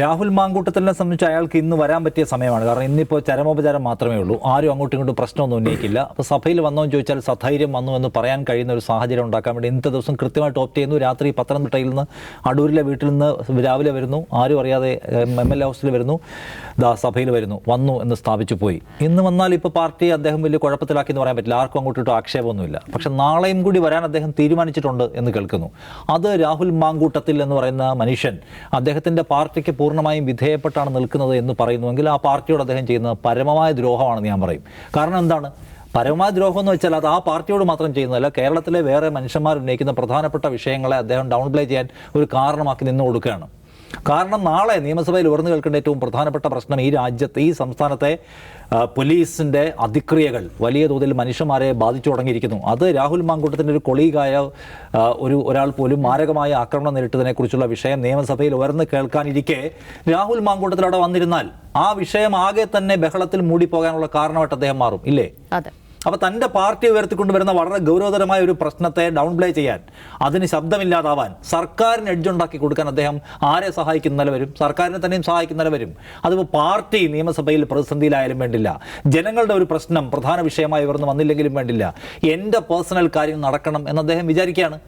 രാഹുൽ മാങ്കൂട്ടത്തിനെ സംബന്ധിച്ച് അയാൾക്ക് ഇന്ന് വരാൻ പറ്റിയ സമയമാണ്. കാരണം ഇന്നിപ്പോൾ ചരമോപചാരം മാത്രമേ ഉള്ളൂ. ആരും അങ്ങോട്ടും ഇങ്ങോട്ടും പ്രശ്നമൊന്നും ഉന്നയിക്കില്ല. അപ്പോൾ സഭയിൽ വന്നോ എന്ന് ചോദിച്ചാൽ സധൈര്യം വന്നു എന്ന് പറയാൻ കഴിയുന്ന ഒരു സാഹചര്യം ഉണ്ടാക്കാൻ വേണ്ടി ഇന്നത്തെ ദിവസം കൃത്യമായിട്ട് ഓപ്റ്റ് ചെയ്യുന്നു. രാത്രി പത്തനംതിട്ടയിൽ നിന്ന് അടൂരിലെ വീട്ടിൽ നിന്ന് രാവിലെ വരുന്നു. ആരും അറിയാതെ എം എൽ എ ഹൗസിൽ വരുന്നു. ദാ സഭയിൽ വരുന്നു. വന്നു എന്ന് സ്ഥാപിച്ചു പോയി. ഇന്ന് വന്നാൽ ഇപ്പോൾ പാർട്ടി അദ്ദേഹം വലിയ കുഴപ്പത്തിലാക്കി എന്ന് പറയാൻ പറ്റില്ല. ആർക്കും അങ്ങോട്ടും ആക്ഷേപമൊന്നുമില്ല. പക്ഷെ നാളെയും കൂടി വരാൻ അദ്ദേഹം തീരുമാനിച്ചിട്ടുണ്ട് എന്ന് കേൾക്കുന്നു. അത് രാഹുൽ മാങ്കൂട്ടത്തിൽ എന്ന് പറയുന്ന മനുഷ്യൻ അദ്ദേഹത്തിന്റെ പാർട്ടിക്ക് പൂർണമായും വിധേയപ്പെട്ടാണ് നിൽക്കുന്നത് എന്ന് പറയുന്നുവെങ്കിൽ ആ പാർട്ടിയോട് അദ്ദേഹം ചെയ്യുന്നത് പരമമായ ദ്രോഹമാണെന്ന് ഞാൻ പറയും. കാരണം എന്താണ്? പരമമായ ദ്രോഹം എന്ന് വെച്ചാൽ അത് ആ പാർട്ടിയോട് മാത്രം ചെയ്യുന്നതല്ല കേരളത്തിലെ വേറെ മനുഷ്യന്മാർ ഉന്നയിക്കുന്ന പ്രധാനപ്പെട്ട വിഷയങ്ങളെ അദ്ദേഹം ഡൗൺപ്ലേ ചെയ്യാൻ ഒരു കാരണമാക്കി നിന്ന് കൊടുക്കുകയാണ്. കാരണം നാളെ നിയമസഭയിൽ ഉയർന്നു കേൾക്കേണ്ട ഏറ്റവും പ്രധാനപ്പെട്ട പ്രശ്നം ഈ രാജ്യത്തെ ഈ സംസ്ഥാനത്തെ പോലീസിന്റെ അതിക്രിയകൾ വലിയ തോതിൽ മനുഷ്യന്മാരെ ബാധിച്ചു തുടങ്ങിയിരിക്കുന്നു. അത് രാഹുൽ മാങ്കൂട്ടത്തിന്റെ ഒരു കൊളീഗായ ഒരു ഒരാൾ പോലും മാരകമായ ആക്രമണം നേരിട്ടതിനെക്കുറിച്ചുള്ള വിഷയം നിയമസഭയിൽ ഉയർന്നു കേൾക്കാനിരിക്കെ രാഹുൽ മാങ്കൂട്ടത്തിൽ അവിടെ വന്നിരുന്നാൽ ആ വിഷയം ആകെ തന്നെ ബഹളത്തിൽ മൂടിപ്പോകാനുള്ള കാരണമായിട്ട് അദ്ദേഹം മാറും ഇല്ലേ? അതെ. അപ്പോൾ തന്റെ പാർട്ടി ഉയർത്തിക്കൊണ്ടുവരുന്ന വളരെ ഗൗരവതരമായ ഒരു പ്രശ്നത്തെ ഡൗൺ പ്ലേ ചെയ്യാൻ അതിന് ശബ്ദമില്ലാതാവാൻ സർക്കാരിന് എഡ്ജുണ്ടാക്കി കൊടുക്കാൻ അദ്ദേഹം ആരെ സഹായിക്കുന്നതിൽ വരും? സർക്കാരിനെ തന്നെയും സഹായിക്കുന്നതിൽ വരും. അതിപ്പോൾ പാർട്ടി നിയമസഭയിൽ പ്രതിസന്ധിയിലായാലും വേണ്ടില്ല. ജനങ്ങളുടെ ഒരു പ്രശ്നം പ്രധാന വിഷയമായി ഉയർന്നു വന്നില്ലെങ്കിലും വേണ്ടില്ല. എന്റെ പേഴ്സണൽ കാര്യം നടക്കണം എന്ന് അദ്ദേഹം വിചാരിക്കുകയാണ്.